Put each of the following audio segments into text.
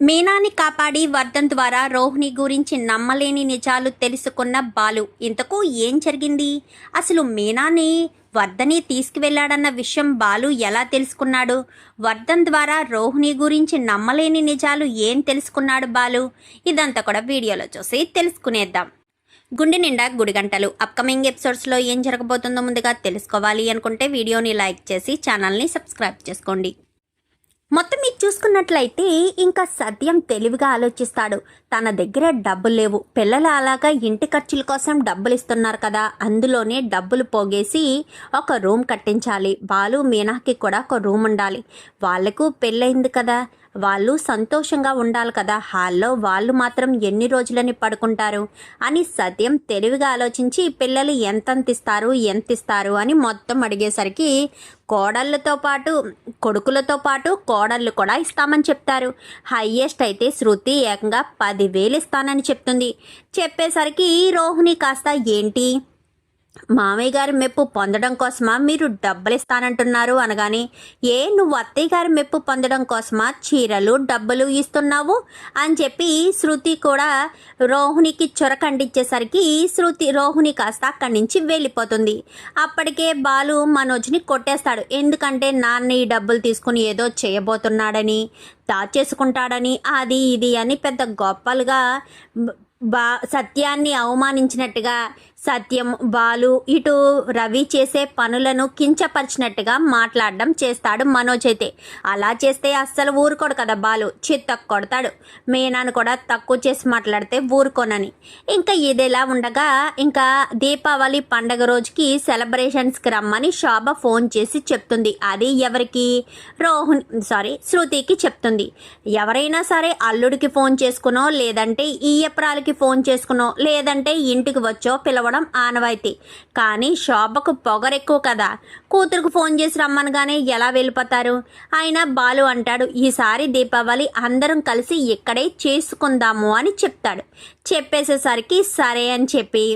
మీనాని కాపాడి వర్ధన్ ద్వారా రోహిణి గురించి నమ్మలేని నిజాలు తెలుసుకున్న బాలు ఇంతకు ఏం జరిగింది? అసలు మీనాని వర్ధని తీసుకువెళ్ళాడన్న విషయం బాలు ఎలా తెలుసుకున్నాడు? వర్ధన్ ద్వారా రోహిణి గురించి నమ్మలేని నిజాలు ఏం తెలుసుకున్నాడు బాలు? ఇదంతా కూడా వీడియోలో చూసి తెలుసుకునేద్దాం. గుండె నిండా గుడిగంటలు అప్కమింగ్ ఎపిసోడ్స్లో ఏం జరగబోతుందో ముందుగా తెలుసుకోవాలి అనుకుంటే వీడియోని లైక్ చేసి ఛానల్ని సబ్స్క్రైబ్ చేసుకోండి. మొత్తం మీరు చూసుకున్నట్లయితే ఇంకా సత్యం తెలివిగా ఆలోచిస్తాడు. తన దగ్గర డబ్బులు లేవు. పిల్లలు అలాగా ఇంటి ఖర్చుల కోసం డబ్బులు ఇస్తున్నారు కదా. అందులోనే డబ్బులు పోగేసి ఒక రూమ్ కట్టించాలి. బాలు మీనాకి కూడా ఒక రూమ్ ఉండాలి. వాళ్ళకు పెళ్ళయింది కదా. వాళ్ళు సంతోషంగా ఉండాలి కదా. హాల్లో వాళ్ళు మాత్రం ఎన్ని రోజులని పడుకుంటారు? అని సత్యం తెలివిగా ఆలోచించి పిల్లలు ఎంతంత ఇస్తారు ఎంత ఇస్తారు అని మొత్తం అడిగేసరికి కోడళ్ళతో పాటు కొడుకులతో పాటు కోడళ్ళు కూడా ఇస్తామని చెప్తారు. హయ్యెస్ట్ అయితే శృతి ఏకంగా పదివేలు ఇస్తానని చెప్తుంది. చెప్పేసరికి రోహిణి కాస్త ఏంటి? మామయ్య గారి మెప్పు పొందడం కోసమా మీరు డబ్బులు ఇస్తానంటున్నారు అనగానే ఏ నువ్వు అత్తయ్య గారి మెప్పు పొందడం కోసమా చీరలు డబ్బులు ఇస్తున్నావు? అని చెప్పి శృతి కూడా రోహిణికి చొరకండిచ్చేసరికి శృతి రోహిణి కాస్త అక్కడి నుంచి వెళ్ళిపోతుంది. అప్పటికే బాలు మనోజ్ని కొట్టేస్తాడు. ఎందుకంటే నాన్న ఈ డబ్బులు తీసుకుని ఏదో చేయబోతున్నాడని దాచేసుకుంటాడని అది ఇది అని పెద్ద గొప్పలుగా బా సత్యాన్ని అవమానించినట్టుగా సత్యం బాలు ఇటు రవి చేసే పనులను కించపరిచినట్టుగా మాట్లాడడం చేస్తాడు మనోజ్ అయితే. అలా చేస్తే అస్సలు ఊరుకోడు కదా బాలు చిత్తకు కొడతాడు. మీనాను కూడా తక్కువ చేసి మాట్లాడితే ఊరుకోనని. ఇంకా ఇదిలా ఉండగా ఇంకా దీపావళి పండగ రోజుకి సెలబ్రేషన్స్కి రమ్మని శోభ ఫోన్ చేసి చెప్తుంది. అది ఎవరికి? రోహన్ సారీ శృతికి చెప్తుంది. ఎవరైనా సరే అల్లుడికి ఫోన్ చేసుకునో లేదంటే ఈయప్రాలకి ఫోన్ చేసుకునో లేదంటే ఇంటికి వచ్చో పిలవడం ఆనవాయితీ. కానీ శోభకు పొగరెక్కువ కదా. కూతురుకు ఫోన్ చేసి రమ్మనగానే ఎలా వెళ్ళిపోతారు? అయినా బాలు అంటాడు ఈసారి దీపావళి అందరం కలిసి ఇక్కడే చేసుకుందాము అని చెప్తాడు. చెప్పేసేసరికి సరే అని చెప్పి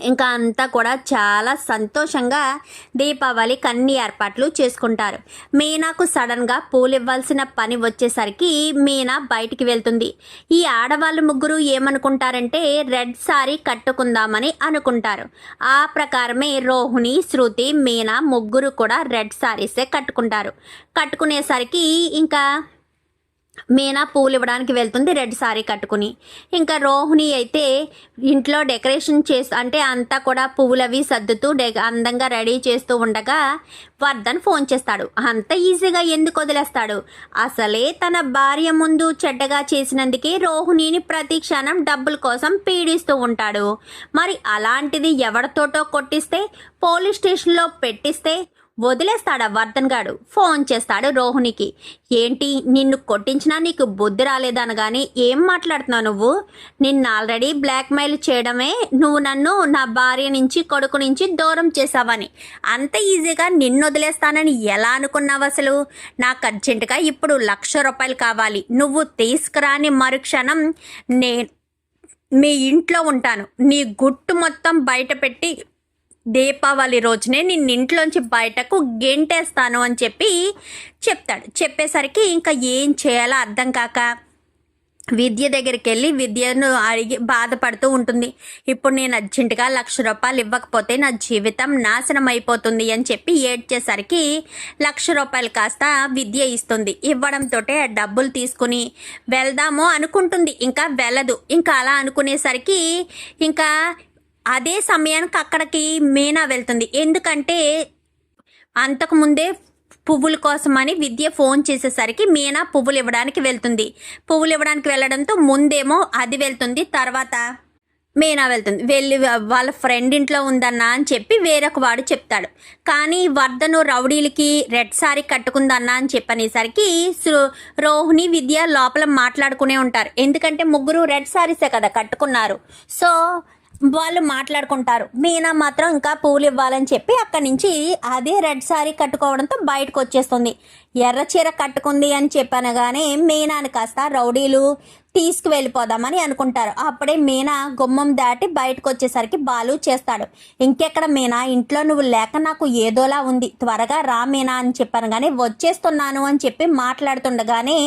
ఇంకా అంతా కూడా చాలా సంతోషంగా దీపావళి కన్ని ఏర్పాట్లు చేసుకుంటారు. మీనాకు సడన్గా పూలు ఇవ్వాల్సిన పని వచ్చేసరికి మీనా బయటికి వెళ్తుంది. ఈ ఆడవాళ్ళు ముగ్గురు ఏమనుకుంటారంటే రెడ్ సారీ కట్టుకుందామని అనుకుంటారు. ఆ ప్రకారమే రోహిణి శృతి మీనా ముగ్గురు కూడా రెడ్ సారీసే కట్టుకుంటారు. కట్టుకునేసరికి ఇంకా మీనా పూలు ఇవ్వడానికి వెళ్తుంది రెడ్ సారీ కట్టుకుని. ఇంకా రోహిణి అయితే ఇంట్లో డెకరేషన్ చేసి అంటే అంతా కూడా పువ్వులవి సర్దుతూ డె అందంగా రెడీ చేస్తూ ఉండగా వర్ధన్ ఫోన్ చేస్తాడు. అంత ఈజీగా ఎందుకు వదిలేస్తాడు? అసలే తన భార్య ముందు చెడ్డగా చేసినందుకే రోహిణిని ప్రతి క్షణం డబ్బుల కోసం పీడిస్తూ ఉంటాడు. మరి అలాంటిది ఎవరితోటో కొట్టిస్తే పోలీస్ స్టేషన్లో పెట్టిస్తే వదిలేస్తాడా వర్ధన్ గాడు? ఫోన్ చేస్తాడు రోహిణికి. ఏంటి నిన్ను కొట్టించినా నీకు బుద్ధి రాలేదనగానే ఏం మాట్లాడుతున్నావు నువ్వు? నిన్ను ఆల్రెడీ బ్లాక్మెయిల్ చేయడమే నువ్వు నన్ను నా భార్య నుంచి కొడుకు నుంచి దూరం చేసావని అంత ఈజీగా నిన్ను వదిలేస్తానని ఎలా అనుకున్నావు అసలు? నాకు అర్జెంటుగా ఇప్పుడు లక్ష రూపాయలు కావాలి. నువ్వు తీసుకురాని మరుక్షణం నే మీ ఇంట్లో ఉంటాను. నీ గుట్టు మొత్తం బయట పెట్టి దీపావళి రోజునే నిన్న ఇంట్లోంచి బయటకు గెంటేస్తాను అని చెప్పి చెప్తాడు. చెప్పేసరికి ఇంకా ఏం చేయాలో అర్థం కాక విద్య దగ్గరికి వెళ్ళి విద్యను అడిగి బాధపడుతూ ఉంటుంది. ఇప్పుడు నేను అర్జెంటుగా లక్ష రూపాయలు ఇవ్వకపోతే నా జీవితం నాశనం అయిపోతుంది అని చెప్పి ఏడ్చేసరికి లక్ష రూపాయలు కాస్త విద్య ఇస్తుంది. ఇవ్వడంతో డబ్బులు తీసుకుని వెళ్దాము అనుకుంటుంది. ఇంకా వెళ్ళదు. ఇంకా అలా అనుకునేసరికి ఇంకా అదే సమయానికి అక్కడికి మీనా వెళ్తుంది. ఎందుకంటే అంతకుముందే పువ్వుల కోసమని విద్య ఫోన్ చేసేసరికి మీనా పువ్వులు ఇవ్వడానికి వెళ్తుంది. పువ్వులు ఇవ్వడానికి వెళ్ళడంతో ముందేమో అది వెళ్తుంది. తర్వాత మీనా వెళ్తుంది. వెళ్ళి వాళ్ళ ఫ్రెండ్ ఇంట్లో ఉందన్నా అని చెప్పి వేరొక వాడు చెప్తాడు. కానీ వర్ధను రౌడీలకి రెడ్ సారీ కట్టుకుందన్నా అని చెప్పనేసరికి రోహిణి విద్య లోపల మాట్లాడుకునే ఉంటారు. ఎందుకంటే ముగ్గురు రెడ్ సారీసే కదా కట్టుకున్నారు. సో వాళ్ళు మాట్లాడుకుంటారు. మీనా మాత్రం ఇంకా పూలు ఇవ్వాలని చెప్పి అక్కడి నుంచి అదే రెడ్ సారీ కట్టుకోవడంతో బయటకు వచ్చేస్తుంది. ఎర్ర చీర కట్టుకుంది అని చెప్పనగానే మీనాని కాస్త రౌడీలు తీసుకువెళ్ళిపోదామని అనుకుంటారు. అప్పుడే మీనా గుమ్మం దాటి బయటకు వచ్చేసరికి బాలు చేస్తాడు. ఇంకెక్కడ మీనా? ఇంట్లో నువ్వు లేక నాకు ఏదోలా ఉంది. త్వరగా రా మీనా అని చెప్పాను కానీ వచ్చేస్తున్నాను అని చెప్పి మాట్లాడుతుండగానే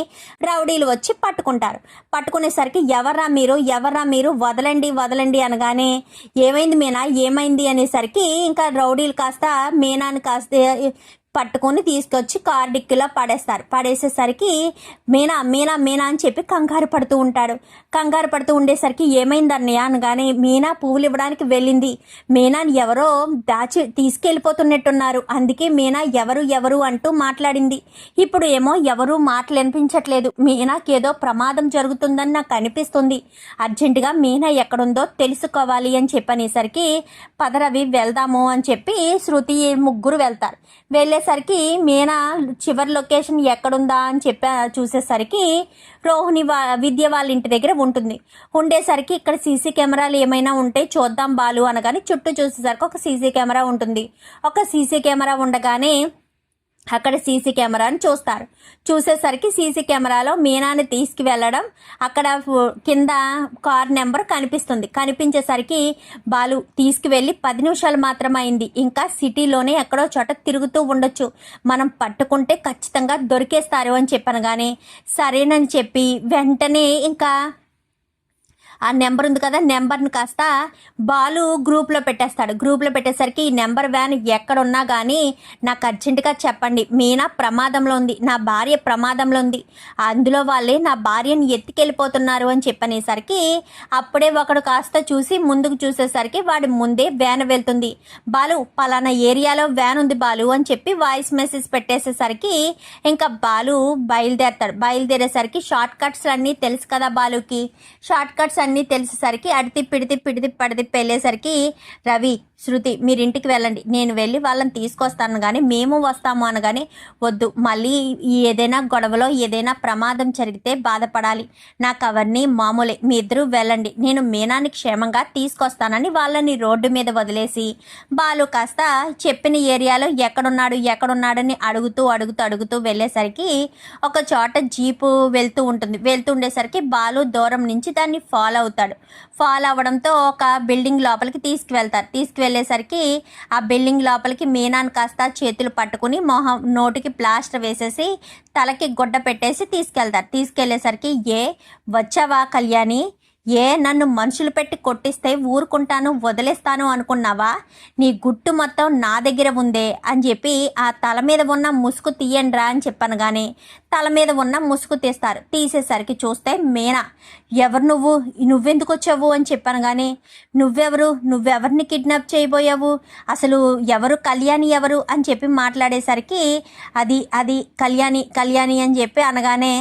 రౌడీలు వచ్చి పట్టుకుంటారు. పట్టుకునేసరికి ఎవరా మీరు? ఎవరా మీరు? వదలండి వదలండి అనగానే ఏమైంది మీనా? ఏమైంది అనేసరికి ఇంకా రౌడీలు కాస్త మీనాని కాస్త పట్టుకొని తీసుకొచ్చి కార్ డిక్కీలో పడేస్తారు. పడేసేసరికి మీనా మీనా మీనా అని చెప్పి కంగారు పడుతూ ఉంటాడు. కంగారు పడుతూ ఉండేసరికి ఏమైంది అన్నయ్య అనగానే మీనా పువ్వులు ఇవ్వడానికి వెళ్ళింది. మీనాని ఎవరో దాచి తీసుకెళ్ళిపోతున్నట్టున్నారు. అందుకే మీనా ఎవరు ఎవరు అంటూ మాట్లాడింది. ఇప్పుడు ఏమో ఎవరు మాటలు వినిపించట్లేదు మీనాకి ఏదో ప్రమాదం జరుగుతుందని నాకు అనిపిస్తుంది. అర్జెంటుగా మీనా ఎక్కడుందో తెలుసుకోవాలి అని చెప్పనేసరికి పదరవి వెళ్దాము అని చెప్పి శృతి ముగ్గురు వెళ్తారు. వెళ్ళే వెళ్ళేసరికి మీనా చివరి లొకేషన్ ఎక్కడుందా అని చెప్పి చూసేసరికి రోహిణి వా విద్య వాళ్ళ ఇంటి దగ్గర ఉంటుంది. ఉండేసరికి ఇక్కడ సీసీ కెమెరాలు ఏమైనా ఉంటే చూద్దాం బాలు అనగానే చుట్టూ చూసేసరికి ఒక సీసీ కెమెరా ఉంటుంది. ఒక సీసీ కెమెరా ఉండగానే అక్కడ సీసీ కెమెరాని చూస్తారు. చూసేసరికి సీసీ కెమెరాలో మీనాని తీసుకువెళ్ళడం అక్కడ కింద కార్ నెంబర్ కనిపిస్తుంది. కనిపించేసరికి బాలు తీసుకువెళ్ళి పది నిమిషాలు మాత్రం అయింది ఇంకా సిటీలోనే ఎక్కడో చోట తిరుగుతూ ఉండొచ్చు. మనం పట్టుకుంటే ఖచ్చితంగా దొరికేస్తారు అని చెప్పాను కానీ సరేనని చెప్పి వెంటనే ఇంకా ఆ నెంబర్ ఉంది కదా నెంబర్ని కాస్త బాలు గ్రూప్లో పెట్టేస్తాడు. గ్రూప్లో పెట్టేసరికి ఈ నెంబర్ వ్యాన్ ఎక్కడున్నా కానీ నాకు అర్జెంటుగా చెప్పండి. మీనా ప్రమాదంలో ఉంది నా భార్య ప్రమాదంలో ఉంది అందులో వాళ్ళే నా భార్యని ఎత్తుకెళ్ళిపోతున్నారు అని చెప్పనేసరికి అప్పుడే ఒకడు కాస్త చూసి ముందుకు చూసేసరికి వాడి ముందే వ్యాన్ వెళ్తుంది. బాలు పలానా ఏరియాలో వ్యాన్ ఉంది బాలు అని చెప్పి వాయిస్ మెసేజ్ పెట్టేసేసరికి ఇంకా బాలు బయలుదేరతాడు. బయలుదేరేసరికి షార్ట్ కట్స్ అన్నీ తెలుసు కదా బాలుకి. షార్ట్ కట్స్ అన్నీ తెలిసేసరికి అడితి పిడితి పిడితి పడితి వెళ్ళేసరికి రవి శృతి మీరు ఇంటికి వెళ్ళండి. నేను వెళ్ళి వాళ్ళని తీసుకొస్తాను కానీ మేము వస్తాము అనగానే వద్దు. మళ్ళీ ఏదైనా గొడవలో ఏదైనా ప్రమాదం జరిగితే బాధపడాలి. నాకు అవన్నీ మామూలే. మీ ఇద్దరూ వెళ్ళండి. నేను మీనాన్ని క్షేమంగా తీసుకొస్తానని వాళ్ళని రోడ్డు మీద వదిలేసి బాలు కాస్త చెప్పిన ఏరియాలో ఎక్కడున్నాడు ఎక్కడున్నాడని అడుగుతూ అడుగుతూ అడుగుతూ వెళ్ళేసరికి ఒక చోట జీపు వెళ్తూ ఉంటుంది. వెళ్తూ ఉండేసరికి బాలు దూరం నుంచి దాన్ని ఫాలో అవుతాడు. ఫాలో అవ్వడంతో ఒక బిల్డింగ్ లోపలికి తీసుకువెళ్తారు. తీసుకువెళ్ళేసరికి ఆ బిల్డింగ్ లోపలికి మీనాన్ని కాస్త చేతులు పట్టుకుని మొహం నోటికి ప్లాస్టర్ వేసేసి తలకి గుడ్డ పెట్టేసి తీసుకెళ్తారు. తీసుకెళ్ళేసరికి ఏ వచ్చావా కళ్యాణి? ఏ నన్ను మనుషులు పెట్టి కొట్టిస్తే ఊరుకుంటాను వదిలేస్తాను అనుకున్నావా? నీ గుట్టు మొత్తం నా దగ్గర ఉందే అని చెప్పి ఆ తల మీద ఉన్న ముసుగు తీయండిరా అని చెప్పాను కానీ తల మీద ఉన్న ముసుగు తీస్తారు. తీసేసరికి చూస్తే మీనా ఎవరు నువ్వు? నువ్వెందుకు వచ్చావు? అని చెప్పాను కానీ నువ్వెవరు? నువ్వెవరిని కిడ్నాప్ చేయబోయావు? అసలు ఎవరు కళ్యాణి ఎవరు? అని చెప్పి మాట్లాడేసరికి అది అది కళ్యాణి కళ్యాణి అని చెప్పి అనగానే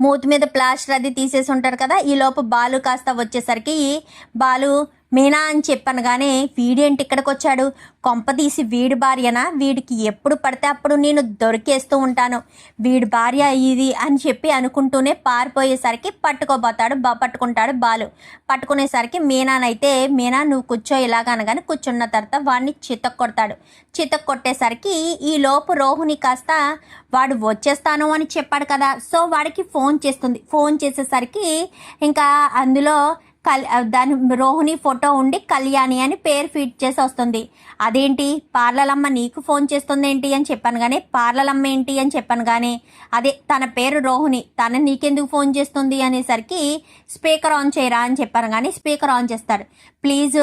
మూతి మీద ప్లాస్టర్ అది తీసేసి ఉంటారు కదా ఈ లోపు బాలు కాస్త వచ్చేసరికి బాలు మీనా అని చెప్పనగానే కానీ వీడేంటి ఇక్కడికి వచ్చాడు? కొంపదీసి వీడి భార్యనా? వీడికి ఎప్పుడు పడితే అప్పుడు నేను దొరికేస్తూ ఉంటాను. వీడి భార్య ఇది అని చెప్పి అనుకుంటూనే పారిపోయేసరికి పట్టుకోబోతాడు బా పట్టుకుంటాడు బాలు. పట్టుకునేసరికి మీనానైతే మీనా నువ్వు కూర్చో ఇలాగ అనగానే కూర్చున్న తర్వాత వాడిని చితక్ కొడతాడు చితక్ కొట్టేసరికి ఈ లోపు రోహిణి కాస్త వాడు వచ్చేస్తాను అని చెప్పాడు కదా. సో వాడికి ఫోన్ చేస్తుంది. ఫోన్ చేసేసరికి ఇంకా అందులో కల్ దాని రోహిణి ఫోటో ఉండి కళ్యాణి అని పేరు ఫిట్ చేసి వస్తుంది. అదేంటి? పార్లలమ్మ నీకు ఫోన్ చేస్తుంది ఏంటి అని చెప్పాను కానీ పార్లలమ్మ ఏంటి అని చెప్పాను కానీ అదే తన పేరు రోహిణి తన నీకెందుకు ఫోన్ చేస్తుంది అనేసరికి స్పీకర్ ఆన్ చేయరా అని చెప్పాను కానీ స్పీకర్ ఆన్ చేస్తాడు. ప్లీజ్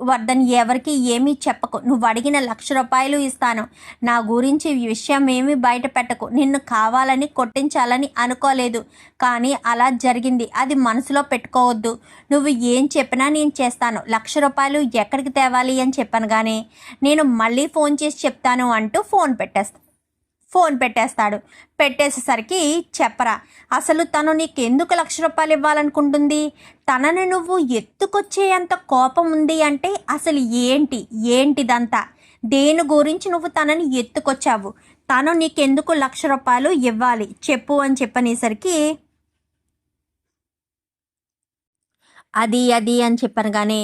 వర్ధన్ ఎవరికి ఏమీ చెప్పకు. నువ్వు అడిగిన లక్ష రూపాయలు ఇస్తాను. నా గురించి ఈ విషయం ఏమీ బయట పెట్టకు. నిన్ను కావాలని కొట్టించాలని అనుకోలేదు. కానీ అలా జరిగింది. అది మనసులో పెట్టుకోవద్దు. నువ్వు ఏం చెప్పినా నేను చేస్తాను. లక్ష రూపాయలు ఎక్కడికి తేవాలి అని చెప్పాను కానీ నేను మళ్ళీ ఫోన్ చేసి చెప్తాను అంటూ ఫోన్ పెట్టేస్తాను ఫోన్ పెట్టేస్తాడు. పెట్టేసేసరికి చెప్పరా అసలు తను నీకు ఎందుకు లక్ష రూపాయలు ఇవ్వాలనుకుంటుంది? తనని నువ్వు ఎత్తుకొచ్చేంత కోపం ఉంది అంటే అసలు ఏంటి? ఏంటిదంతా? దేని గురించి నువ్వు తనని ఎత్తుకొచ్చావు? తను నీకెందుకు లక్ష రూపాయలు ఇవ్వాలి? చెప్పు అని చెప్పనేసరికి అది అది అని చెప్పాను కానీ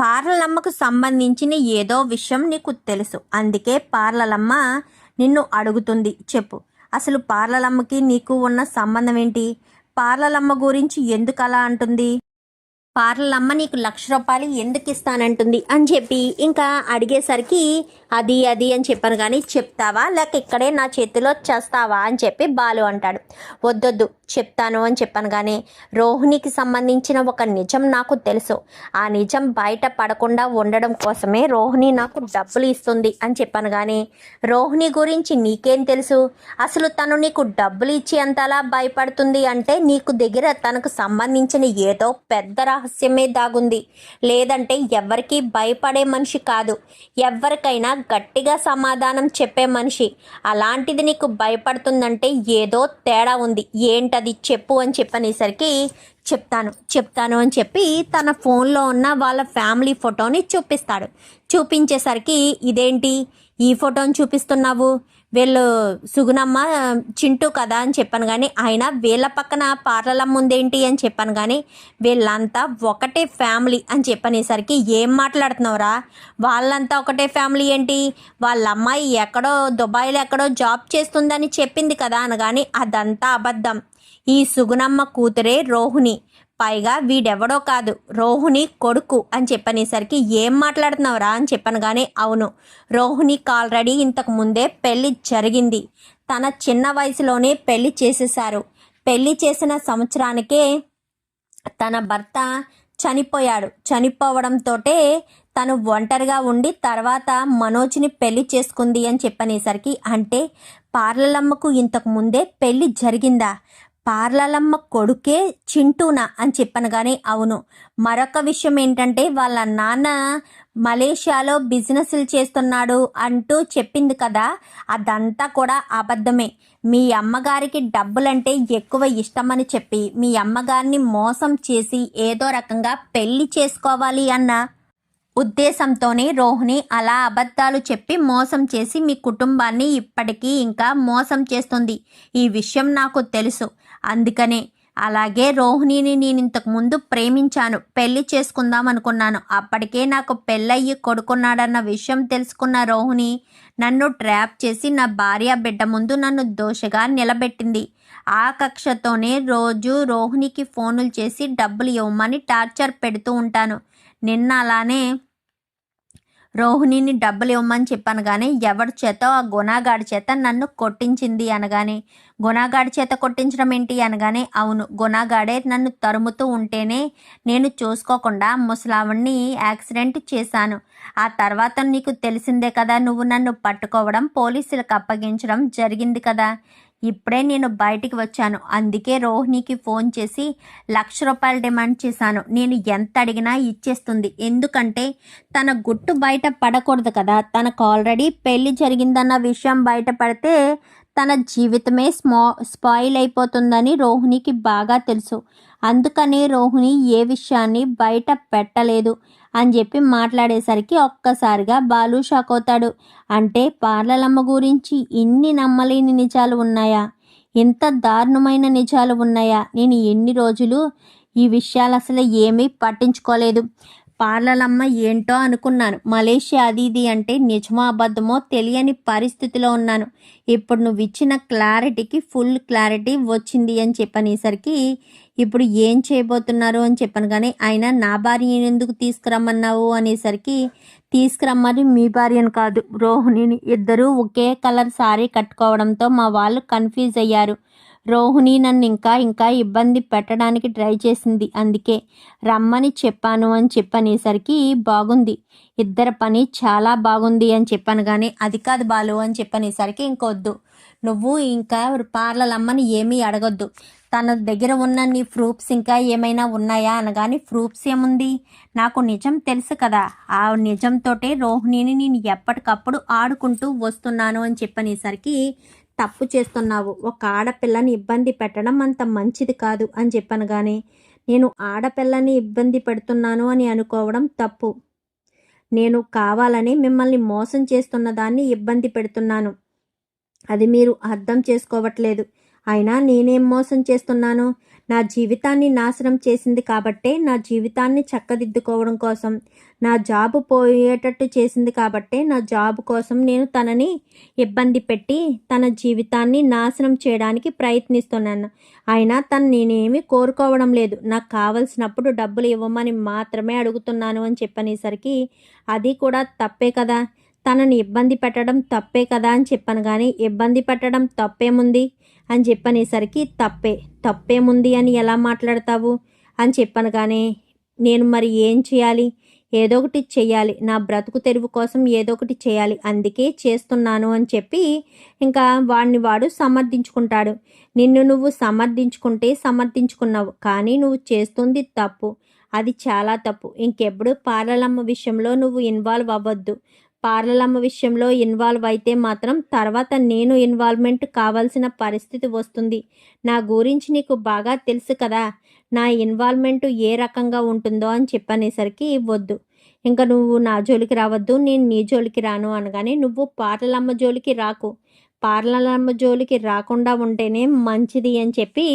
పార్లలమ్మకు సంబంధించిన ఏదో విషయం నీకు తెలుసు. అందుకే పార్లలమ్మ నిన్ను అడుగుతుంది. చెప్పు. అసలు పార్లలమ్మకి నీకు ఉన్న సంబంధం ఏంటి పార్లలమ్మ గురించి ఎందుకు అలా అంటుంది? పార్లమ్మ నీకు లక్ష రూపాయలు ఎందుకు ఇస్తానంటుంది అని చెప్పి ఇంకా అడిగేసరికి అది అది అని చెప్పాను కానీ చెప్తావా? లేక ఇక్కడే నా చేతిలో చేస్తావా అని చెప్పి బాలు అంటాడు. వద్దొద్దు చెప్తాను అని చెప్పాను కానీ రోహిణికి సంబంధించిన ఒక నిజం నాకు తెలుసు. ఆ నిజం బయట పడకుండా ఉండడం కోసమే రోహిణి నాకు డబ్బులు ఇస్తుంది అని చెప్పాను కానీ రోహిణి గురించి నీకేం తెలుసు? అసలు తను నీకు డబ్బులు ఇచ్చి అంతలా భయపడుతుంది అంటే నీకు దగ్గర తనకు సంబంధించిన ఏదో పెద్ద రహ రహస్యమే దాగుంది. లేదంటే ఎవరికీ భయపడే మనిషి కాదు. ఎవరికైనా గట్టిగా సమాధానం చెప్పే మనిషి. అలాంటిది నీకు భయపడుతుందంటే ఏదో తేడా ఉంది. ఏంటది చెప్పు అని చెప్పనేసరికి చెప్తాను చెప్తాను అని చెప్పి తన ఫోన్లో ఉన్న వాళ్ళ ఫ్యామిలీ ఫోటోని చూపిస్తాడు. చూపించేసరికి ఇదేంటి? ఈ ఫోటోని చూపిస్తున్నావు? వీళ్ళు సుగుణమ్మ చింటూ కదా అని చెప్పాను కానీ ఆయన వీళ్ళ పక్కన పార్లలమ్మ ఉందేంటి అని చెప్పాను కానీ వీళ్ళంతా ఒకటే ఫ్యామిలీ అని చెప్పనేసరికి ఏం మాట్లాడుతున్నావురా? వాళ్ళంతా ఒకటే ఫ్యామిలీ ఏంటి? వాళ్ళ అమ్మాయి ఎక్కడో దుబాయ్లో ఎక్కడో జాబ్ చేస్తుందని చెప్పింది కదా అనగాని అదంతా అబద్ధం. ఈ సుగుణమ్మ కూతురే రోహిణి. పైగా వీడెవడో కాదు రోహుని కొడుకు అని చెప్పనేసరికి ఏం మాట్లాడుతున్నావురా అని చెప్పాను కానీ అవును రోహిణికి ఆల్రెడీ ఇంతకు ముందే పెళ్ళి జరిగింది. తన చిన్న వయసులోనే పెళ్ళి చేసేశారు. పెళ్ళి చేసిన సంవత్సరానికే తన భర్త చనిపోయాడు. చనిపోవడంతో తను ఒంటరిగా ఉండి తర్వాత మనోజ్ని పెళ్ళి చేసుకుంది అని చెప్పనేసరికి అంటే పార్లలమ్మకు ఇంతకు ముందే పెళ్ళి జరిగిందా? పార్లలమ్మ కొడుకే చింటూనా అని చెప్పాను కానీ అవును. మరొక విషయం ఏంటంటే వాళ్ళ నాన్న మలేషియాలో బిజినెస్లు చేస్తున్నాడు అంటూ చెప్పింది కదా. అదంతా కూడా అబద్ధమే. మీ అమ్మగారికి డబ్బులంటే ఎక్కువ ఇష్టమని చెప్పి మీ అమ్మగారిని మోసం చేసి ఏదో రకంగా పెళ్ళి చేసుకోవాలి అన్న ఉద్దేశంతోనే రోహిణి అలా అబద్ధాలు చెప్పి మోసం చేసి మీ కుటుంబాన్ని ఇప్పటికీ ఇంకా మోసం చేస్తుంది. ఈ విషయం నాకు తెలుసు. అందుకనే అలాగే రోహిణిని నేను ఇంతకు ముందు ప్రేమించాను పెళ్ళి చేసుకుందాం అనుకున్నాను. అప్పటికే నాకు పెళ్ళయ్యి కొడుకున్నాడన్న విషయం తెలుసుకున్న రోహిణి నన్ను ట్రాప్ చేసి నా భార్య బిడ్డ ముందు నన్ను దోషగా నిలబెట్టింది. ఆ కక్షతోనే రోజు రోహిణికి ఫోనులు చేసి డబ్బులు ఇవ్వమని టార్చర్ పెడుతూ ఉంటాను. నిన్న అలానే రోహిణిని డబ్బులు ఇవ్వమని చెప్పాను కానీ ఎవరి చేత? ఆ గుణాగాడి చేత నన్ను కొట్టించింది అనగానే. గుణాగాడి చేత కొట్టించడం ఏంటి అనగానే అవును గుణాగాడే నన్ను తరుముతూ ఉంటేనే నేను చూసుకోకుండా ముసలావుణ్ణి యాక్సిడెంట్ చేశాను. ఆ తర్వాత నీకు తెలిసిందే కదా నువ్వు నన్ను పట్టుకోవడం పోలీసులకు అప్పగించడం జరిగింది కదా. ఇప్పుడే నేను బయటికి వచ్చాను. అందుకే రోహిణికి ఫోన్ చేసి లక్ష రూపాయలు డిమాండ్ చేశాను. నేను ఎంత అడిగినా ఇచ్చేస్తుంది. ఎందుకంటే తన గుట్టు బయట పడకూడదు కదా. తనకు ఆల్రెడీ పెళ్ళి జరిగిందన్న విషయం బయటపడితే తన జీవితమే స్మా స్పాయిల్ అయిపోతుందని రోహిణికి బాగా తెలుసు. అందుకని రోహిణి ఏ విషయాన్ని బయట పెట్టలేదు అని చెప్పి మాట్లాడేసరికి ఒక్కసారిగా బాలు షాక్ అవుతాడు. అంటే పార్లలమ్మ గురించి ఇన్ని నమ్మలేని నిజాలు ఉన్నాయా? ఇంత దారుణమైన నిజాలు ఉన్నాయా? నేను ఎన్ని రోజులు ఈ విషయాలు అసలు ఏమీ పట్టించుకోలేదు. పార్లలమ్మ ఏంటో అనుకున్నాను. మలేషియా అది ఇది అంటే నిజమో అబద్ధమో తెలియని పరిస్థితిలో ఉన్నాను. ఇప్పుడు నువ్వు ఇచ్చిన క్లారిటీకి ఫుల్ క్లారిటీ వచ్చింది అని చెప్పనేసరికి ఇప్పుడు ఏం చేయబోతున్నారు అని చెప్పాను కానీ ఆయన నా భార్యని ఎందుకు తీసుకురమ్మన్నావు అనేసరికి తీసుకురమ్మని మీ భార్యను కాదు రోహిణిని. ఇద్దరూ ఒకే కలర్ సారీ కట్టుకోవడంతో మా వాళ్ళు కన్ఫ్యూజ్ అయ్యారు. రోహిణి నన్ను ఇంకా ఇంకా ఇబ్బంది పెట్టడానికి ట్రై చేసింది. అందుకే రమ్మని చెప్పాను అని చెప్పనేసరికి బాగుంది. ఇద్దరు పని చాలా బాగుంది అని చెప్పాను కానీ అది కాదు బాలు అని చెప్పనేసరికి ఇంకొద్దు. నువ్వు ఇంకా పార్లలమ్మని ఏమీ అడగొద్దు. తన దగ్గర ఉన్న నీ ప్రూఫ్స్ ఇంకా ఏమైనా ఉన్నాయా అనగాని ప్రూఫ్స్ ఏముంది? నాకు నిజం తెలుసు కదా. ఆ నిజంతోటే రోహిణిని నేను ఎప్పటికప్పుడు ఆడుకుంటూ వస్తున్నాను అని చెప్పనేసరికి తప్పు చేస్తున్నావు. ఒక ఆడపిల్లని ఇబ్బంది పెట్టడం అంత మంచిది కాదు అని చెప్పాను కానీ నేను ఆడపిల్లని ఇబ్బంది పెడుతున్నాను అని అనుకోవడం తప్పు. నేను కావాలని మిమ్మల్ని మోసం చేస్తున్న దాన్ని ఇబ్బంది పెడుతున్నాను. అది మీరు అర్థం చేసుకోవట్లేదు. అయినా నేనేం మోసం చేస్తున్నాను? నా జీవితాన్ని నాశనం చేసింది కాబట్టే నా జీవితాన్ని చక్కదిద్దుకోవడం కోసం నా జాబ్ పోయేటట్టు చేసింది కాబట్టే నా జాబ్ కోసం నేను తనని ఇబ్బంది పెట్టి తన జీవితాన్ని నాశనం చేయడానికి ప్రయత్నిస్తున్నాను. అయినా తను నేనేమి కోరుకోవడం లేదు. నాకు కావలసినప్పుడు డబ్బులు ఇవ్వమని మాత్రమే అడుగుతున్నాను అని చెప్పనేసరికి అది కూడా తప్పే కదా. తనని ఇబ్బంది పెట్టడం తప్పే కదా అని చెప్పాను కానీ ఇబ్బంది పెట్టడం తప్పేముంది అని చెప్పనేసరికి తప్పే తప్పేముంది అని ఎలా మాట్లాడతావు? అని చెప్పాను కానీ నేను మరి ఏం చేయాలి? ఏదో ఒకటి చేయాలి. నా బ్రతుకు తెరువు కోసం ఏదో ఒకటి చేయాలి. అందుకే చేస్తున్నాను అని చెప్పి ఇంకా వాడిని వాడు సమర్థించుకుంటాడు. నిన్ను నువ్వు సమర్థించుకుంటే సమర్థించుకున్నావు కానీ నువ్వు చేస్తుంది తప్పు. అది చాలా తప్పు. ఇంకెప్పుడు పాలలమ్మ విషయంలో నువ్వు ఇన్వాల్వ్ అవ్వద్దు. పార్లలమ్మ విషయంలో ఇన్వాల్వ్ అయితే మాత్రం తర్వాత నేను ఇన్వాల్వ్మెంట్ కావాల్సిన పరిస్థితి వస్తుంది. నా గురించి నీకు బాగా తెలుసు కదా. నా ఇన్వాల్వ్మెంట్ ఏ రకంగా ఉంటుందో అని చెప్పనేసరికి ఇవ్వద్దు ఇంకా నువ్వు నా జోలికి రావద్దు నేను నీ జోలికి రాను అనగానే నువ్వు పార్లలమ్మ జోలికి రాకు. పార్లలమ్మ జోలికి రాకుండా ఉంటేనే మంచిది అని చెప్పి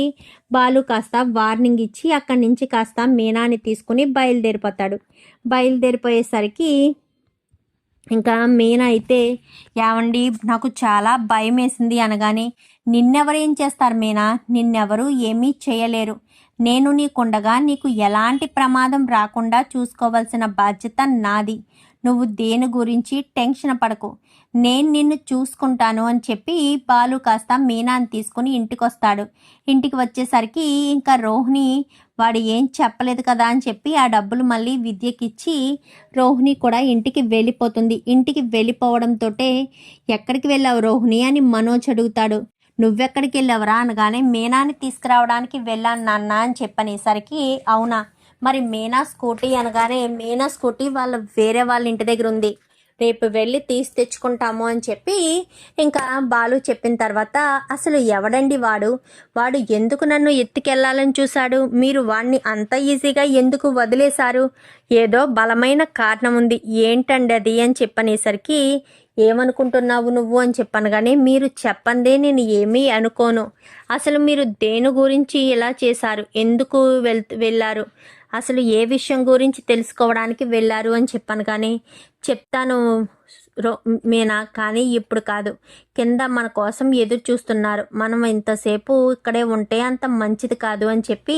బాలు కాస్త వార్నింగ్ ఇచ్చి అక్కడి నుంచి కాస్త మీనాని తీసుకుని బయలుదేరిపోతాడు. బయలుదేరిపోయేసరికి ఇంకా మీనా అయితే ఏమండి నాకు చాలా భయం వేసింది అనగానే నిన్నెవరు ఏం చేస్తారు మీనా? నిన్నెవరు ఏమీ చేయలేరు. నేను నీకుండగా నీకు ఎలాంటి ప్రమాదం రాకుండా చూసుకోవాల్సిన బాధ్యత నాది. నువ్వు దేని గురించి టెన్షన్ పడకు. నేను నిన్ను చూసుకుంటాను అని చెప్పి బాలు కాస్త మీనాని తీసుకుని ఇంటికి వస్తాడు ఇంటికి వచ్చేసరికి ఇంకా రోహిణి వాడు ఏం చెప్పలేదు కదా అని చెప్పి ఆ డబ్బులు మళ్ళీ విద్యకిచ్చి రోహిణి కూడా ఇంటికి వెళ్ళిపోతుంది. ఇంటికి వెళ్ళిపోవడంతో ఎక్కడికి వెళ్ళావు రోహిణి అని మనోజ్ అడుగుతాడు. నువ్వెక్కడికి వెళ్ళావురా అనగానే మీనాని తీసుకురావడానికి వెళ్ళాను నాన్న అని చెప్పనేసరికి అవునా? మరి మీనా స్కూటీ అనగానే మీనా స్కూటీ వాళ్ళ వేరే వాళ్ళ ఇంటి దగ్గర ఉంది. రేపు వెళ్ళి తీసి తెచ్చుకుంటాము అని చెప్పి ఇంకా బాలు చెప్పిన తర్వాత అసలు ఎవడండి వాడు? వాడు ఎందుకు నన్ను ఎత్తుకెళ్ళాలని చూశాడు? మీరు వాడిని అంత ఈజీగా ఎందుకు వదిలేశారు? ఏదో బలమైన కారణం ఉంది. ఏంటండి అది అని చెప్పనేసరికి ఏమనుకుంటున్నావు నువ్వు? అని చెప్పాను కానీ మీరు చెప్పందే నేను ఏమీ అనుకోను. అసలు మీరు దేని గురించి ఇలా చేశారు? ఎందుకు వెళ్ వెళ్ళారు? అసలు ఏ విషయం గురించి తెలుసుకోవడానికి వెళ్ళారు? అని చెప్పాను కానీ చెప్తాను రో మీనా కానీ ఇప్పుడు కాదు. కింద మన కోసం ఎదురు చూస్తున్నారు. మనం ఇంతసేపు ఇక్కడే ఉంటే అంత మంచిది కాదు అని చెప్పి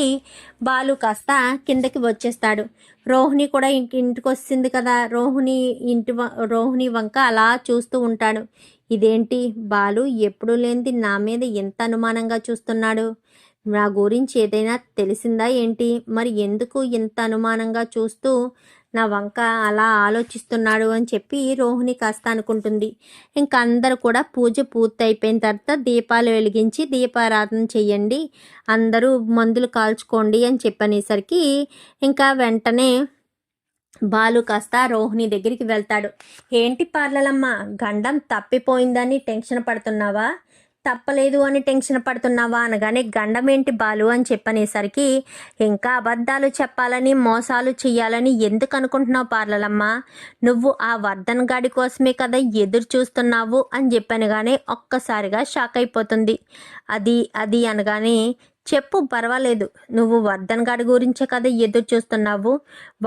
బాలు కాస్త కిందకి వచ్చేస్తాడు. రోహిణి కూడా ఇంటికి వస్తుంది కదా. రోహిణి ఇంటి రోహిణి వంక అలా చూస్తూ ఉంటాడు. ఇదేంటి? బాలు ఎప్పుడు లేనిది నా మీద ఎంత అనుమానంగా చూస్తున్నాడు? నా గురించి ఏదైనా తెలిసిందా ఏంటి? మరి ఎందుకు ఇంత అనుమానంగా చూస్తూ నా వంక అలా ఆలోచిస్తున్నాడు అని చెప్పి రోహిణి కాస్త అనుకుంటుంది. ఇంకా అందరూ కూడా పూజ పూర్తయిపోయిన తర్వాత దీపాలు వెలిగించి దీపారాధన చేయండి అందరూ మందులు కాల్చుకోండి అని చెప్పనేసరికి ఇంకా వెంటనే బాలు కాస్త రోహిణి దగ్గరికి వెళ్తాడు. ఏంటి పార్లలమ్మ గండం తప్పిపోయిందని టెన్షన్ పడుతున్నావా? తప్పలేదు అని టెన్షన్ పడుతున్నావా అనగానే గండమేంటి బాలు? అని చెప్పనేసరికి ఇంకా అబద్ధాలు చెప్పాలని మోసాలు చేయాలని ఎందుకు అనుకుంటున్నావు పార్లలమ్మ? నువ్వు ఆ వర్ధన్ గాడి కోసమే కదా ఎదురు చూస్తున్నావు? అని చెప్పనగానే ఒక్కసారిగా షాక్ అయిపోతుంది. అది అది అనగానే చెప్పు పర్వాలేదు. నువ్వు వర్ధన్ గాడి గురించే కదా ఎదురు చూస్తున్నావు.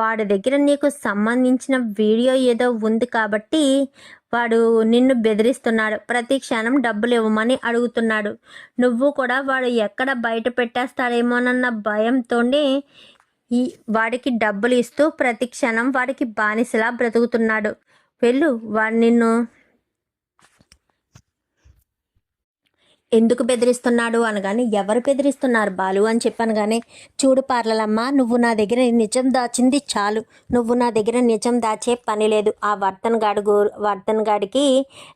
వాడి దగ్గర నీకు సంబంధించిన వీడియో ఏదో ఉంది కాబట్టి వాడు నిన్ను బెదిరిస్తున్నాడు. ప్రతి క్షణం డబ్బులు ఇవ్వమని అడుగుతున్నాడు. నువ్వు కూడా వాడు ఎక్కడ బయట పెట్టేస్తాడేమోనన్న భయంతోనే ఈ వాడికి డబ్బులు ఇస్తూ ప్రతి క్షణం వాడికి బానిసలా బ్రతుకుతున్నాడు. వెళ్ళు వాడు నిన్ను ఎందుకు బెదిరిస్తున్నాడు అనగానే ఎవరు బెదిరిస్తున్నారు బాలు అని చెప్పనగానే చూడు పార్లలమ్మ నువ్వు నా దగ్గర నిజం దాచింది చాలు. నువ్వు నా దగ్గర నిజం దాచే పని లేదు. ఆ వర్ధన్ గాడు గో వర్తన్ గాడికి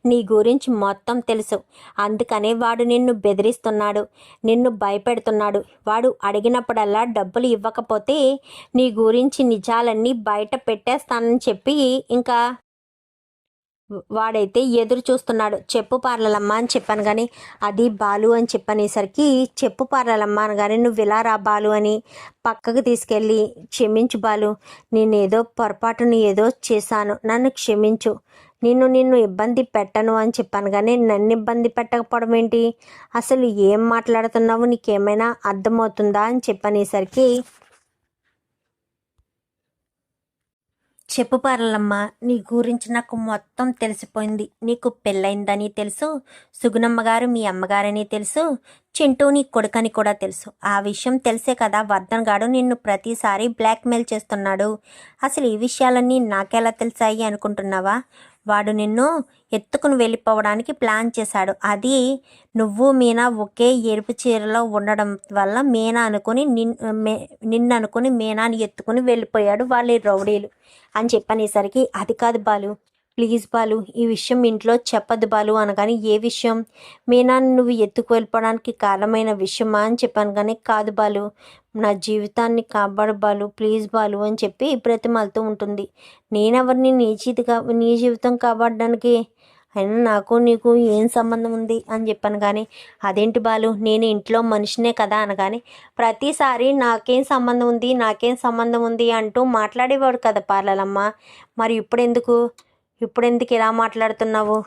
నీ గురించి మొత్తం తెలుసు. అందుకనే వాడు నిన్ను బెదిరిస్తున్నాడు నిన్ను భయపెడుతున్నాడు. వాడు అడిగినప్పుడల్లా డబ్బులు ఇవ్వకపోతే నీ గురించి నిజాలన్నీ బయట పెట్టేస్తానని చెప్పి ఇంకా వాడైతే ఎదురు చూస్తున్నాడు. చెప్పు పార్లలమ్మ అని చెప్పాను కానీ అది బాలు అని చెప్పనేసరికి చెప్పు పార్లలమ్మ అనగానే నువ్వు ఇలా రా బాలు అని పక్కకు తీసుకెళ్ళి క్షమించు బాలు నేను ఏదో ఏదో చేశాను. నన్ను క్షమించు. నిన్ను నిన్ను ఇబ్బంది పెట్టను అని చెప్పాను కానీ నన్ను ఇబ్బంది పెట్టకపోవడం ఏంటి? అసలు ఏం మాట్లాడుతున్నావు? నీకేమైనా అర్థమవుతుందా? అని చెప్పనేసరికి చెప్పు పార్లమ్మ నీ గురించి నాకు మొత్తం తెలిసిపోయింది. నీకు పెళ్ళైందని తెలుసు సుగుణమ్మ గారు మీ అమ్మగారని తెలుసు చింటూ నీ కొడుకని కూడా తెలుసు. ఆ విషయం తెలిసే కదా వర్ధన్ గాడు నిన్ను ప్రతిసారి బ్లాక్మెయిల్ చేస్తున్నాడు. అసలు ఈ విషయాలన్నీ నాకెలా తెలిసాయి అనుకుంటున్నావా? వాడు నిన్ను ఎత్తుకుని వెళ్ళిపోవడానికి ప్లాన్ చేశాడు. అది నువ్వు మీనా ఒకే ఎరుపు చీరలో ఉండడం వల్ల మీనా అనుకుని మే- నిన్ను అనుకుని మీనాని ఎత్తుకుని వెళ్ళిపోయాడు వాళ్ళ రౌడీలు అని చెప్పనేసరికి అది కాదు బాలు ప్లీజ్ బాలు ఈ విషయం ఇంట్లో చెప్పదు బాలు అనగాని ఏ విషయం? మీనాన్ని నువ్వు ఎత్తుకు వెళ్ళిపోవడానికి కారణమైన విషయమా అని చెప్పాను కానీ కాదు బాలు. నా జీవితాన్ని కాపాడు బాలు ప్లీజ్ బాలు అని చెప్పి బ్రతిమాలుతూ ఉంటుంది. నేనెవరిని నీ జీవిత నీ జీవితం కాపాడడానికి? అయినా నాకు నీకు ఏం సంబంధం ఉంది? అని చెప్పాను కానీ అదేంటి బాలు నేను ఇంట్లో మనిషినే కదా అనగానే ప్రతిసారి నాకేం సంబంధం ఉంది నాకేం సంబంధం ఉంది అంటూ మాట్లాడేవాడు కదా పార్లలమ్మ. మరి ఇప్పుడెందుకు? ఇప్పుడెందుకు ఇలా మాట్లాడుతున్నావు?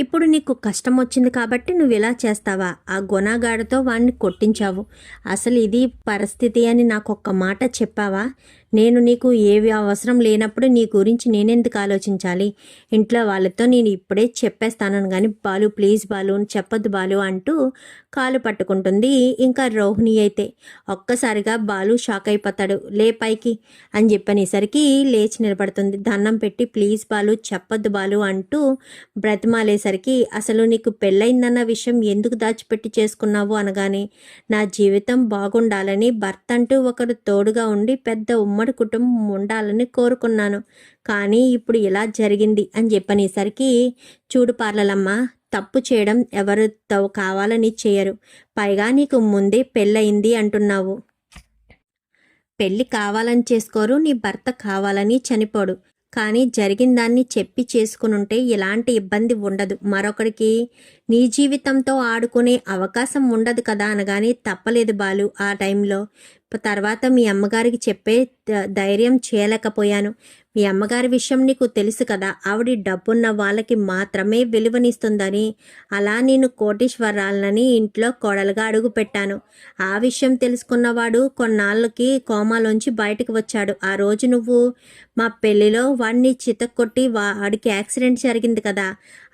ఇప్పుడు నీకు కష్టం వచ్చింది కాబట్టి నువ్వు ఇలా చేస్తావా? ఆ గుణగాడితో వాడిని కొట్టించావు. అసలు ఇది పరిస్థితి అని నాకు ఒక్క మాట చెప్పావా? నేను నీకు ఏవి అవసరం లేనప్పుడు నీ గురించి నేనెందుకు ఆలోచించాలి? ఇంట్లో వాళ్ళతో నేను ఇప్పుడే చెప్పేస్తానని కానీ బాలు ప్లీజ్ బాలు చెప్పొద్దు బాలు అంటూ కాలు పట్టుకుంటుంది. ఇంకా రోహిణి అయితే ఒక్కసారిగా బాలు షాక్ అయిపోతాడు. లే పైకి అని చెప్పనేసరికి లేచి నిలబడుతుంది. దండం పెట్టి ప్లీజ్ బాలు చెప్పొద్దు బాలు అంటూ బ్రతిమాలేసరికి అసలు నీకు పెళ్ళైందన్న విషయం ఎందుకు దాచిపెట్టి చేసుకున్నావు అనగానే నా జీవితం బాగుండాలని భర్త అంటూ ఒకరు తోడుగా ఉండి పెద్ద ఉమ్మడి కుటుంబం ఉండాలని కోరుకున్నాను. కానీ ఇప్పుడు ఇలా జరిగింది అని చెప్పనేసరికి చూడు పార్లలమ్మ తప్పు చేయడం ఎవరు త- కావాలని చేయరు. పైగా నీకు ముందే పెళ్ళయింది అంటున్నావు. పెళ్ళి కావాలని చేసుకోరు నీ భర్త కావాలని చనిపోడు. కానీ జరిగిన దాన్ని చెప్పి చేసుకునుంటే ఎలాంటి ఇబ్బంది ఉండదు. మరొకరికి నీ జీవితంతో ఆడుకునే అవకాశం ఉండదు కదా అనగానే తప్పలేదు బాలు ఆ టైంలో తర్వాత మీ అమ్మగారికి చెప్పే ధైర్యం చేయలేకపోయాను. మీ అమ్మగారి విషయం నీకు తెలుసు కదా ఆవిడ డబ్బున్న వాళ్ళకి మాత్రమే విలువనిస్తుందని అలా నేను కోటీశ్వరాలని ఇంట్లో కోడలుగా అడుగుపెట్టాను. ఆ విషయం తెలుసుకున్నవాడు కొన్నాళ్ళకి కోమాలోంచి బయటకు వచ్చాడు. ఆ రోజు నువ్వు మా పెళ్ళిలో వాడిని చితక్కొట్టి వాడికి యాక్సిడెంట్ జరిగింది కదా.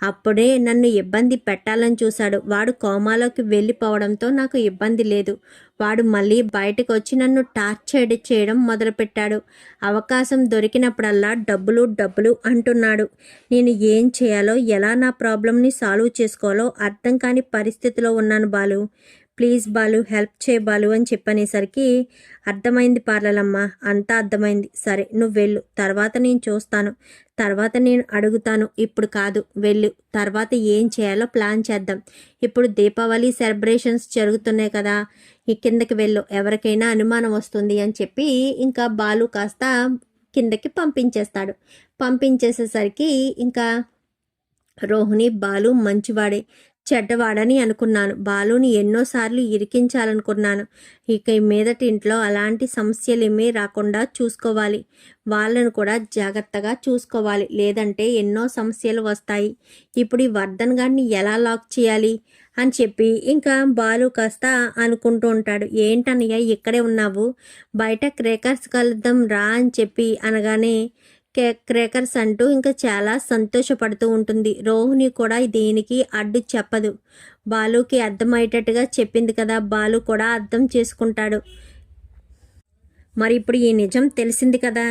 అప్పుడే నన్ను ఇబ్బంది పెట్టాలని చూశాడు. వాడు కోమాలోకి వెళ్ళిపోవడంతో నాకు ఇబ్బంది లేదు. వాడు మళ్ళీ బయటకు వచ్చి నన్ను టార్చర్ చేయడం మొదలుపెట్టాడు. అవకాశం దొరికినప్పుడల్లా డబ్బులు డబ్బులు అంటున్నాడు. నేను ఏం చేయాలో ఎలా నా ప్రాబ్లమ్ని సాల్వ్ చేసుకోవాలో అర్థం కాని పరిస్థితిలో ఉన్నాను బాలు. ప్లీజ్ బాలు హెల్ప్ చే బాలు అని చెప్పనేసరికి అర్థమైంది పార్లలమ్మ అంతా అర్థమైంది. సరే నువ్వు వెళ్ళు. తర్వాత నేను చూస్తాను. తర్వాత నేను అడుగుతాను. ఇప్పుడు కాదు వెళ్ళు. తర్వాత ఏం చేయాలో ప్లాన్ చేద్దాం. ఇప్పుడు దీపావళి సెలబ్రేషన్స్ జరుగుతున్నాయి కదా ఈ కిందకి వెళ్ళు. ఎవరికైనా అనుమానం వస్తుంది అని చెప్పి ఇంకా బాలు కాస్త కిందకి పంపించేస్తాడు. పంపించేసేసరికి ఇంకా రోహిణి బాలు మంచివాడే. చెడ్డవాడని అనుకున్నాను. బాలుని ఎన్నోసార్లు ఇరికించాలనుకున్నాను. ఇక మీదటి ఇంట్లో అలాంటి సమస్యలేమీ రాకుండా చూసుకోవాలి. వాళ్ళను కూడా జాగ్రత్తగా చూసుకోవాలి. లేదంటే ఎన్నో సమస్యలు వస్తాయి. ఇప్పుడు ఈ వర్ధన్ గారిని ఎలా లాక్ చేయాలి? అని చెప్పి ఇంకా బాలు కాస్త అనుకుంటూ ఉంటాడు. ఏంటన్నయ్య ఇక్కడే ఉన్నావు? బయట క్రేకర్స్ కలుద్దాం రా అని చెప్పి అనగానే కేక్ క్రేకర్స్ అంటూ ఇంకా చాలా సంతోషపడుతూ ఉంటుంది. రోహిణి కూడా దేనికి అడ్డు చెప్పదు. బాలుకి అర్థమయ్యేటట్టుగా చెప్పింది కదా బాలు కూడా అర్థం చేసుకుంటాడు. మరి ఇప్పుడు ఈ నిజం తెలిసింది కదా?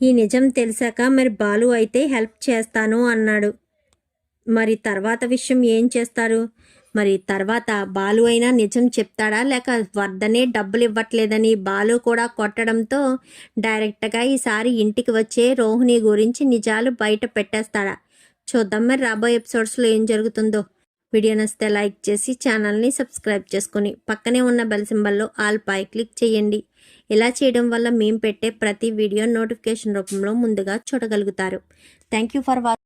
ఈ నిజం తెలిసాక మరి బాలు అయితే హెల్ప్ చేస్తాను అన్నాడు. మరి తర్వాత విషయం ఏం చేస్తారు? మరి తర్వాత బాలు అయినా నిజం చెప్తాడా? లేక వర్ధనే డబ్బులు ఇవ్వట్లేదని బాలు కూడా కొట్టడంతో డైరెక్ట్గా ఈసారి ఇంటికి వచ్చే రోహిణి గురించి నిజాలు బయట పెట్టేస్తాడా? చూద్దాం మరి రాబోయే ఎపిసోడ్స్లో ఏం జరుగుతుందో. వీడియో నచ్చితే లైక్ చేసి ఛానల్ని సబ్స్క్రైబ్ చేసుకుని పక్కనే ఉన్న బెల్ సింబల్లో ఆల్ పై క్లిక్ చేయండి. ఇలా చేయడం వల్ల మేము పెట్టే ప్రతి వీడియో నోటిఫికేషన్ రూపంలో ముందుగా చూడగలుగుతారు. Thank you for watching